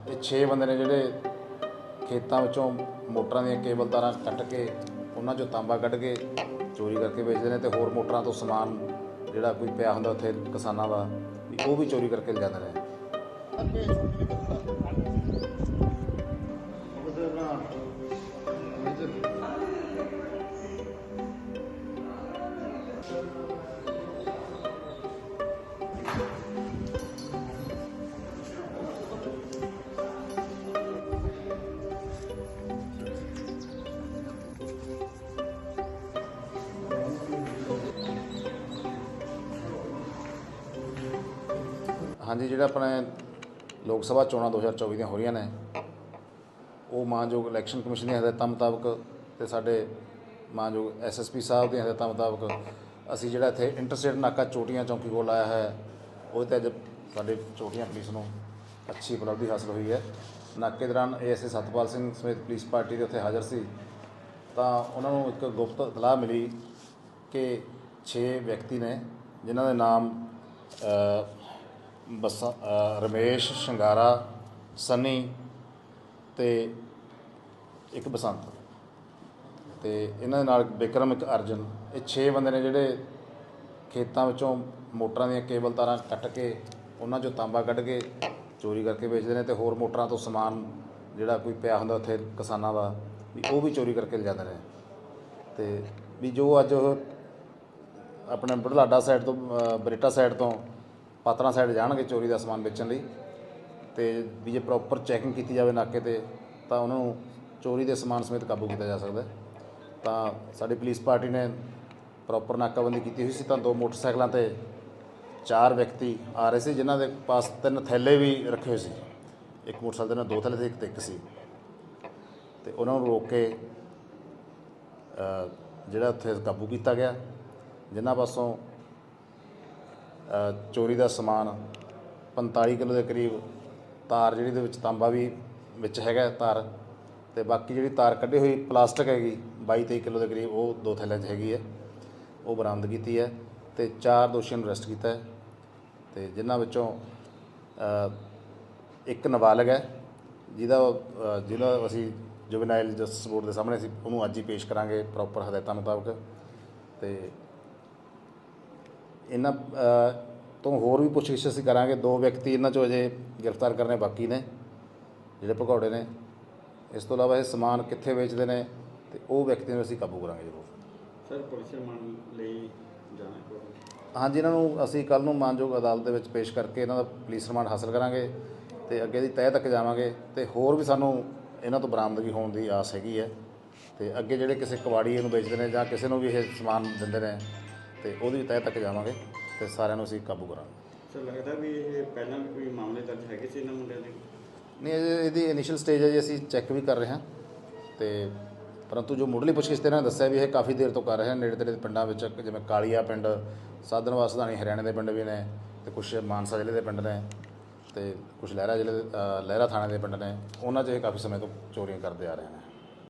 ਇਹ 6 ਬੰਦੇ ਨੇ ਜਿਹੜੇ ਖੇਤਾਂ ਵਿੱਚੋਂ ਮੋਟਰਾਂ ਦੀਆਂ ਕੇਬਲ ਤਾਰਾਂ ਕੱਟ ਕੇ ਉਹਨਾਂ 'ਚੋਂ ਤਾਂਬਾ ਕੱਢ ਕੇ ਚੋਰੀ ਕਰਕੇ ਵੇਚਦੇ ਨੇ ਤੇ ਹੋਰ ਮੋਟਰਾਂ ਤੋਂ ਸਮਾਨ ਜਿਹੜਾ ਕੋਈ ਪਿਆ ਹੁੰਦਾ ਉੱਥੇ ਕਿਸਾਨਾਂ ਦਾ ਵੀ ਉਹ ਵੀ ਚੋਰੀ ਕਰਕੇ ਲੈ ਜਾਂਦੇ ਨੇ। ਹਾਂਜੀ, ਜਿਹੜਾ ਆਪਣੇ ਲੋਕ ਸਭਾ ਚੋਣਾਂ 2024 ਦੀਆਂ ਹੋ ਰਹੀਆਂ ਨੇ, ਉਹ ਮਾਨਯੋਗ ਇਲੈਕਸ਼ਨ ਕਮਿਸ਼ਨ ਦੀਆਂ ਹਦਾਇਤਾਂ ਮੁਤਾਬਕ ਤੇ ਸਾਡੇ ਮਾਨਯੋਗ ਐਸਐਸਪੀ ਸਾਹਿਬ ਦੀਆਂ ਹਦਾਇਤਾਂ ਮੁਤਾਬਕ ਅਸੀਂ ਜਿਹੜਾ ਇੱਥੇ ਇੰਟਰਸਟੇਟ ਨਾਕਾ ਚੋਟੀਆਂ ਚੌਂਕੀ ਕੋਲ ਆਇਆ ਹੈ, ਉਹਦੇ ਤੇ ਅੱਜ ਸਾਡੇ ਚੋਟੀਆਂ ਪੁਲਿਸ ਨੂੰ ਅੱਛੀ ਉਪਲਬਧੀ ਹਾਸਲ ਹੋਈ ਹੈ। ਨਾਕੇ ਦੌਰਾਨ ਏਐਸਏ ਸਤਪਾਲ ਸਿੰਘ ਸਮੇਤ ਪੁਲਿਸ ਪਾਰਟੀ ਦੇ ਉੱਥੇ ਹਾਜ਼ਰ ਸੀ। ਤਾਂ ਉਹਨਾਂ ਨੂੰ ਇੱਕ ਗੁਪਤ ਇਤਲਾਹ ਮਿਲੀ ਕਿ 6 ਵਿਅਕਤੀ ਨੇ, ਜਿਨ੍ਹਾਂ ਦੇ ਨਾਮ ਬਸ ਅ, ਰਮੇਸ਼ ਸ਼ਿੰਗਾਰਾ ਸਨੀ ਤੇ ਇੱਕ ਬਸੰਤ ਤੇ ਇਹਨਾਂ ਦੇ ਨਾਲ ਬਿਕਰਮ ਇੱਕ ਅਰਜਨ। ਇਹ 6 ਬੰਦੇ ਨੇ ਜਿਹੜੇ ਖੇਤਾਂ ਵਿੱਚੋਂ ਮੋਟਰਾਂ ਦੀਆਂ ਕੇਬਲ ਤਾਰਾਂ ਕੱਟ ਕੇ ਉਹਨਾਂ 'ਚੋਂ ਤਾਂਬਾ ਕੱਢ ਕੇ ਚੋਰੀ ਕਰਕੇ ਵੇਚਦੇ ਨੇ ਤੇ ਹੋਰ ਮੋਟਰਾਂ ਤੋਂ ਸਮਾਨ ਜਿਹੜਾ ਕੋਈ ਪਿਆ ਹੁੰਦਾ ਉੱਥੇ ਕਿਸਾਨਾਂ ਦਾ ਵੀ ਉਹ ਵੀ ਚੋਰੀ ਕਰਕੇ ਲੈ ਜਾਂਦੇ ਨੇ। ਤੇ ਵੀ ਜੋ ਅੱਜ ਉਹ ਆਪਣੇ ਬੁਢਲਾਡਾ ਸਾਈਡ ਤੋਂ ਅ, ਬਰੇਟਾ ਸਾਈਡ ਤੋਂ ਪਾਤਰਾ ਸਾਈਡ ਜਾਣਗੇ ਚੋਰੀ ਦਾ ਸਮਾਨ ਵੇਚਣ ਲਈ ਤੇ ਵੀ ਜੇ ਪ੍ਰੋਪਰ ਚੈਕਿੰਗ ਕੀਤੀ ਜਾਵੇ ਨਾਕੇ ਤੇ, ਤਾਂ ਉਹਨਾਂ ਨੂੰ ਚੋਰੀ ਦੇ ਸਮਾਨ ਸਮੇਤ ਕਾਬੂ ਕੀਤਾ ਜਾ ਸਕਦਾ ਤਾਂ ਸਾਡੀ ਪੁਲਿਸ ਪਾਰਟੀ ਨੇ ਪ੍ਰੋਪਰ ਨਾਕਾਬੰਦੀ ਕੀਤੀ ਹੋਈ ਸੀ, ਤਾਂ ਦੋ ਮੋਟਰਸਾਈਕਲਾਂ ਤੇ ਚਾਰ ਵਿਅਕਤੀ ਆ ਰਹੇ ਸੀ, ਜਿਨ੍ਹਾਂ ਦੇ ਪਾਸ ਤਿੰਨ ਥੈਲੇ ਵੀ ਰੱਖੇ ਹੋਏ ਸੀ। ਇੱਕ ਮੋਟਰਸਾਈਕਲ ਦੇ ਨਾਲ ਦੋ ਥੈਲੇ ਸੀ ਇੱਕ ਤੇ ਇੱਕ ਸੀ। ਤੇ ਉਹਨਾਂ ਨੂੰ ਰੋਕ ਕੇ ਜਿਹੜਾ ਉੱਥੇ ਕਾਬੂ ਕੀਤਾ ਗਿਆ, ਜਿਨ੍ਹਾਂ ਪਾਸੋਂ ਚੋਰੀ ਦਾ ਸਮਾਨ 45 ਕਿਲੋ ਦੇ ਕਰੀਬ ਤਾਰ ਜਿਹੜੀ ਦੇ ਵਿੱਚ ਤਾਂਬਾ ਵੀ ਵਿੱਚ ਹੈਗਾ ਤਾਰ ਤੇ ਬਾਕੀ ਜਿਹੜੀ ਤਾਰ ਕੱਢੀ ਹੋਈ ਪਲਾਸਟਿਕ ਹੈਗੀ 22 23 ਕਿਲੋ ਦੇ ਕਰੀਬ ਉਹ ਦੋ ਥੈਲਿਆਂ 'ਚ ਹੈਗੀ ਹੈ। ਉਹ ਬਰਾਮਦ ਕੀਤੀ ਹੈ ਤੇ ਚਾਰ ਦੋਸ਼ੀਆਂ ਨੂੰ ਅਰੈਸਟ ਕੀਤਾ ਹੈ ਤੇ ਜਿਨ੍ਹਾਂ ਵਿੱਚੋਂ ਇੱਕ ਨਾਬਾਲਗ ਹੈ ਜਿਹਦਾ ਅ, ਜਿਹਦਾ ਅਸੀਂ ਜੁਵਨਾਈਲ ਜਸਟਿਸ ਬੋਰਡ ਦੇ ਸਾਹਮਣੇ ਅਸੀਂ ਉਹਨੂੰ ਅੱਜ ਹੀ ਪੇਸ਼ ਕਰਾਂਗੇ ਪ੍ਰੋਪਰ ਹਦਾਇਤਾਂ ਮੁਤਾਬਕ ਤੇ ਇਹਨਾਂ ਤੋਂ ਹੋਰ ਵੀ ਪੁੱਛਗਿੱਛ ਅਸੀਂ ਕਰਾਂਗੇ। ਦੋ ਵਿਅਕਤੀ ਇਹਨਾਂ ਚੋਂ ਅਜੇ ਗ੍ਰਿਫਤਾਰ ਕਰਨੇ ਬਾਕੀ ਨੇ ਜਿਹੜੇ ਭਗੌੜੇ ਨੇ। ਇਸ ਤੋਂ ਇਲਾਵਾ ਇਹ ਸਮਾਨ ਕਿੱਥੇ ਵੇਚਦੇ ਨੇ ਤੇ ਉਹ ਵਿਅਕਤੀ ਨੂੰ ਅਸੀਂ ਕਾਬੂ ਕਰਾਂਗੇ ਜ਼ਰੂਰ। ਸਰ ਪੁਲਿਸ ਰਿਮਾਂਡ ਲਈ ਜਾਣਾ ਹਾਂਜੀ ਇਹਨਾਂ ਨੂੰ ਅਸੀਂ ਕੱਲ ਨੂੰ ਮਾਨਯੋਗ ਅਦਾਲਤ ਦੇ ਵਿੱਚ ਪੇਸ਼ ਕਰਕੇ ਇਹਨਾਂ ਦਾ ਪੁਲਿਸ ਰਿਮਾਂਡ ਹਾਸਲ ਕਰਾਂਗੇ ਤੇ ਅੱਗੇ ਦੀ ਤਹਿ ਤੱਕ ਜਾਵਾਂਗੇ ਤੇ ਹੋਰ ਵੀ ਸਾਨੂੰ ਇਹਨਾਂ ਤੋਂ ਬਰਾਮਦਗੀ ਹੋਣ ਦੀ ਆਸ ਹੈਗੀ ਹੈ ਤੇ ਅੱਗੇ ਜਿਹੜੇ ਕਿਸੇ ਕਵਾੜੀ ਇਹਨੂੰ ਵੇਚਦੇ ਨੇ ਜਾਂ ਕਿਸੇ ਨੂੰ ਵੀ ਇਹ ਸਮਾਨ ਦਿੰਦੇ ਨੇ ਤੇ ਉਹਦੀ ਤਹਿ ਤੱਕ ਜਾਵਾਂਗੇ ਤੇ ਸਾਰਿਆਂ ਨੂੰ ਅਸੀਂ ਕਾਬੂ ਕਰਾਂਗੇ। ਸਰ ਲੱਗਦਾ ਵੀ ਇਹ ਪਹਿਲਾਂ ਵੀ ਕੋਈ ਮਾਮਲੇ ਦਰਜ ਹੈਗੇ ਸੀ ਇਹਨਾਂ ਮੁੰਡਿਆਂ ਦੇ? ਨਹੀਂ ਇਹਦੀ ਇਨੀਸ਼ੀਅਲ ਸਟੇਜ ਹੈ ਜੀ ਅਸੀਂ ਚੈੱਕ ਵੀ ਕਰ ਰਹੇ ਹਾਂ। ਤੇ ਪਰੰਤੂ ਜੋ ਮੁੱਢਲੀ ਪੁੱਛਗਿੱਛ ਤੇ ਇਹਨਾਂ ਨੇ ਦੱਸਿਆ ਵੀ ਇਹ ਕਾਫੀ ਦੇਰ ਤੋਂ ਕਰ ਰਹੇ ਹਨ ਨੇੜੇ ਤੇੜੇ ਦੇ ਪਿੰਡਾਂ ਵਿੱਚ ਜਿਵੇਂ ਕਾਲੀਆ ਪਿੰਡ ਸਾਧਨਵਾ ਸਧਾਣੀ ਹਰਿਆਣੇ ਦੇ ਪਿੰਡ ਵੀ ਨੇ ਤੇ ਕੁਝ ਮਾਨਸਾ ਜ਼ਿਲ੍ਹੇ ਦੇ ਪਿੰਡ ਨੇ ਤੇ ਕੁਝ ਲਹਿਰਾ ਜ਼ਿਲ੍ਹੇ ਦੇ ਅ, ਲਹਿਰਾ ਥਾਣੇ ਦੇ ਪਿੰਡ ਨੇ ਉਹਨਾਂ 'ਚ ਇਹ ਕਾਫੀ ਸਮੇਂ ਤੋਂ ਚੋਰੀਆਂ ਕਰਦੇ ਆ ਰਹੇ ਨੇ।